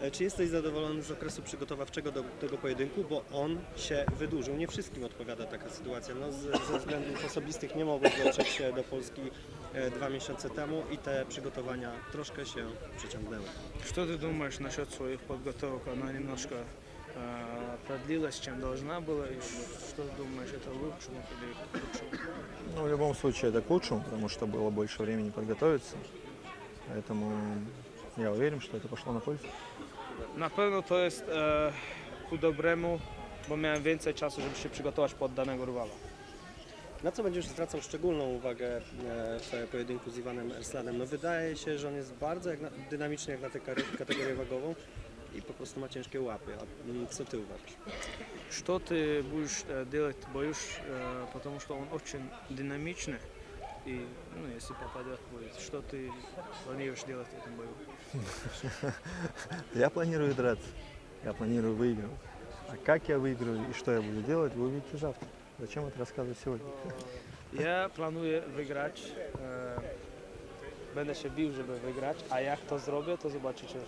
E, Czy jesteś zadowolony z okresu przygotowawczego do tego pojedynku, bo on się wydłużył? Nie wszystkim odpowiada taka sytuacja. No, z, ze względów osobistych nie mogłeś dotrzeć się do Polski e, dwa miesiące temu i te przygotowania troszkę się przeciągnęły. Что ты думаешь насчет своих подготовок? Она немножко э, продлилась, чем должна была. И что ты думаешь, это к лучшему или к худшему? Ну, в любом случае это к лучшему, потому что было больше времени подготовиться. Поэтому я уверен, что это пошло на пользу. Na pewno to jest e, ku dobremu, bo miałem więcej czasu, żeby się przygotować pod danego rywala. Na co będziesz zwracał szczególną uwagę e, w pojedynku z Iwanem Erslanem? No wydaje się, że on jest bardzo jak na, dynamiczny jak na tę kary- kategorię wagową i po prostu ma ciężkie łapy. A mm, co ty uważasz? Что ты будешь э, делать в бою, э, потому что он очень динамичный. И ну, если попадет бой, что ты планируешь делать в этом бою? Я планирую драться, я планирую выигрывать. А как я выиграю и что я буду делать, вы увидите завтра. Зачем это рассказывать сегодня? Ja planuję wygrać. E, będę się bił, żeby wygrać, a jak to zrobię, to zobaczycie.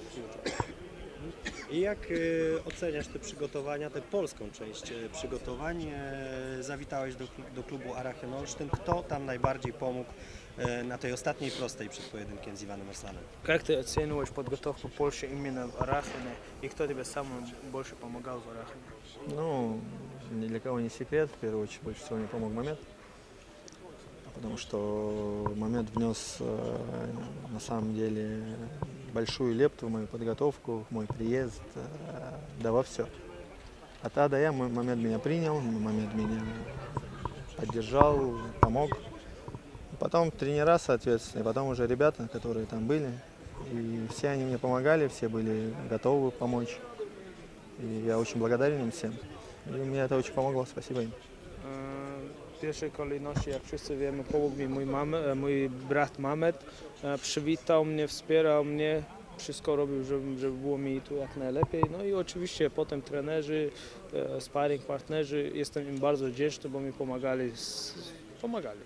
I jak e, oceniasz te przygotowania, tę polską część e, przygotowań? E, Zawitałeś do, klu- do klubu Arachon Olsztyn. Kto tam najbardziej pomógł e, na tej ostatniej prostej przed pojedynkiem z Iwanem Erslanem? Как ты оцениваешь подготовку Польши именно в Арахине и кто тебе самый больше помогал в Арахине? Ну, ни для кого не секрет, в первую очередь больше всего мне помог Момент. Потому что Момент внес э, на самом деле большую лепту в мою подготовку, в мой приезд, э, да во все. От А до Я Момент меня принял, Момент меня поддержал, помог. Потом тренера, соответственно, и потом уже ребята, которые там были. И все они мне помогали, все были готовы помочь. И я очень благодарен им всем. И мне это очень помогло, спасибо им. Pierwszej kolejności, jak wszyscy wiemy, pomógł mi mój, mamy, e, mój brat Mamet. E, Przywitał mnie, wspierał mnie, wszystko robił, żeby, żeby było mi tu jak najlepiej. No i oczywiście potem trenerzy, e, sparring partnerzy, jestem im bardzo wdzięczny, bo mi pomagali. Pomagali.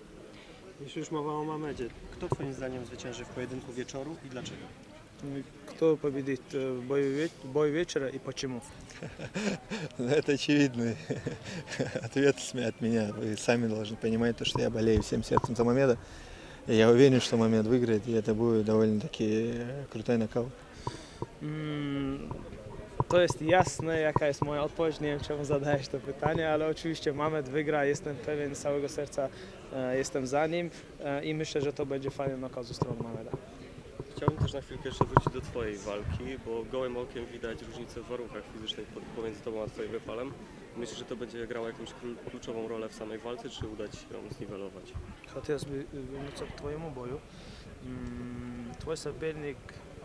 Jeśli już mowa o Mamedzie, kto Twoim zdaniem zwycięży w pojedynku wieczoru i dlaczego? Ну и Кто победит э, в бою, бой вечера и почему? Ну, Это очевидный ответ от меня. Вы сами должны понимать, то, что я болею всем сердцем за Мамеда. И я уверен, что Мамед выиграет, и это будет довольно-таки э, крутой нокаут. Mm, to jest jasne, jaka jest moja odpowiedź. Nie wiem, czemu zadajesz to pytanie, ale oczywiście Mamet wygra. Jestem pewien z całego serca, e, jestem za nim e, i myślę, że to będzie fajny knockout ze strony Mameda. Chciałbym też na chwilkę jeszcze wrócić do Twojej walki, bo gołym okiem widać różnicę w warunkach fizycznych po- pomiędzy Tobą a Twoim rywalem. Myślisz, że to będzie grało jakąś klu- kluczową rolę w samej walce, czy uda Ci się ją zniwelować? Хотелось бы вернуться к твоему бою. М, Твой соперник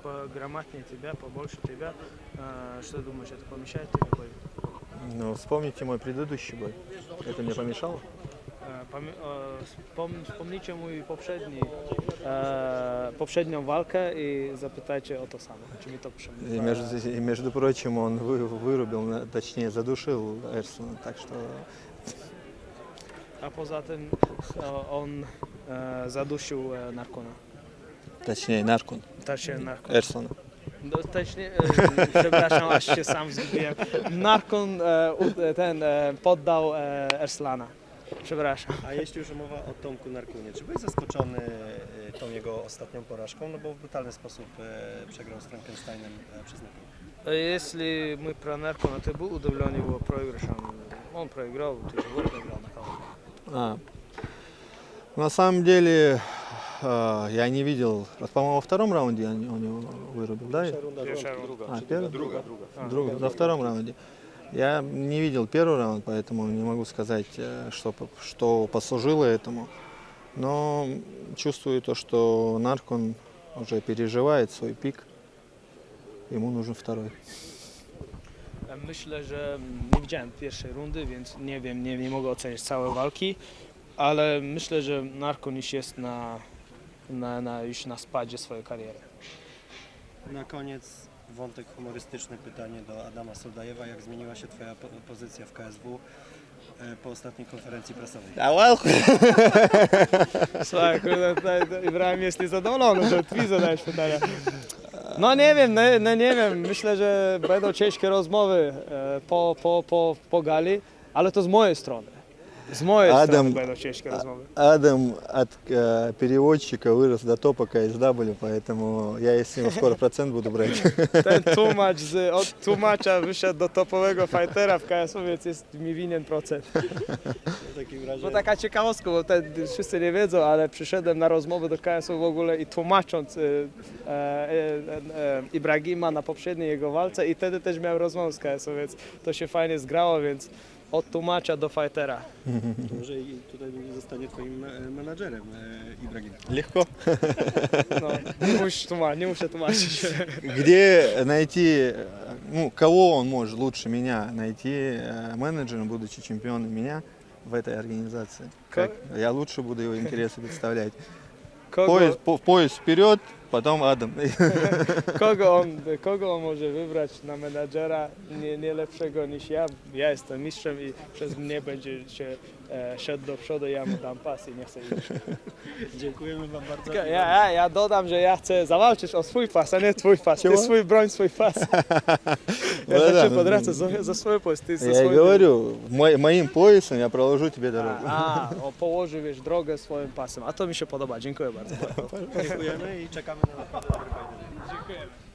пограмотнее тебя, побольше тебя. Э, Что ты думаешь, это помешает тебе бою? Но вспомните мой предыдущий бой. Это мне помешало? E, pamię- e, wspom- Wspomnijcie mój poprzedni, e, poprzednią walkę i zapytajcie o to samo, czy mi to И przypomina. между, и между прочим, он вы- вырубил, на- точнее задушил Эрсона. Так что A poza tym e, on e, zadusił e, Narkona. Точнее, Наркун. Точнее, Narkon. Эрсона. No, Точнее, e, przepraszam, aż się sam zgubiłem. Narkon e, u- ten e, poddał e, Erslana. Przepraszam. A jeśli już mowa o Tomku Narkunie, czy byłeś zaskoczony e, tą jego ostatnią porażką? No bo w brutalny sposób e, przegrał z Frankensteinem e, przez nokaut. Э, Если мы про Наркона, ты был удивлен его проигрышем? Он проиграл, тяжело проиграл нокаут. А, на самом деле, а, я не видел. Вот, по-моему, во втором раунде он он его вырубил, да? Pierwsza runda Pierwsza rządki. runda. А, Czy первый? druga, druga. А, Друг, на втором раунде. Я не видел первый раунд, поэтому не могу сказать, э, что, по- что послужило этому. Но чувствую то, что Наркон уже переживает свой пик. Ему нужен второй. Myślę, że nie widziałem pierwszej rundy, więc nie wiem, nie, nie mogę ocenić całej walki, ale myślę, że Narkon już jest na, na, na, już na spadzie swojej kariery. Na koniec wątek humorystyczny, pytanie do Adama Soldajewa. Jak zmieniła się Twoja po- pozycja w KSW e, po ostatniej konferencji prasowej? Słuchaj, kurde, Ibrahim jest niezadowolony, że ty zadajesz pytania. No nie wiem, nie, nie, nie wiem. Myślę, że będą ciężkie rozmowy e, po, po, po, po gali, ale to z mojej strony. Z mojej Adam- strony będą ciężkie rozmowy. Адам от э, переводчика вырос до топа KSW, поэтому я из него скоро процент буду брать. Ten tłumacz z, od tłumacza wyszedł do topowego fightera w KSU, więc jest mi winien procent. W takim razie Bo taka ciekawostka, bo te, wszyscy nie wiedzą, ale przyszedłem na rozmowę do KSU w ogóle i tłumacząc e, e, e, e, Ibrahima na poprzedniej jego walce i wtedy też miałem rozmowę z KSU, więc to się fajnie zgrało, więc od tłumacza do fightera. może i tutaj zostanie twoim e, menadżerem e, Ibrahim. Легко. No, nie, musisz tłumaczyć, nie muszę tłumaczyć. Где найти, ну, кого он может лучше меня найти э, менеджером, будучи чемпионом меня в этой организации? Как? Я лучше буду его интересы представлять. Kogo, Пояс, по- пояс вперед, потом Адам. kogo, on, kogo on może wybrać na menadżera nie, nie lepszego niż ja? Ja jestem mistrzem i przez mnie będzie się e, szedł do przodu, ja mu dam pas i nie chcę iść. Dziękujemy Wam bardzo. Ja, ja, ja dodam, że ja chcę zawalczyć o swój pas, a nie twój pas. Ty Czemu? swój broń, swój pas. Ну да, хочу ну, подраться за, за свой пояс, ty za Я и swój. говорю, мо- моим поясом я проложу тебе дорогу. O, położy wiesz, drogę swoim pasem, a to mi się podoba. Dziękuję bardzo. Dziękujemy i czekamy na naprawdę dobry pojedynek. Dziękujemy.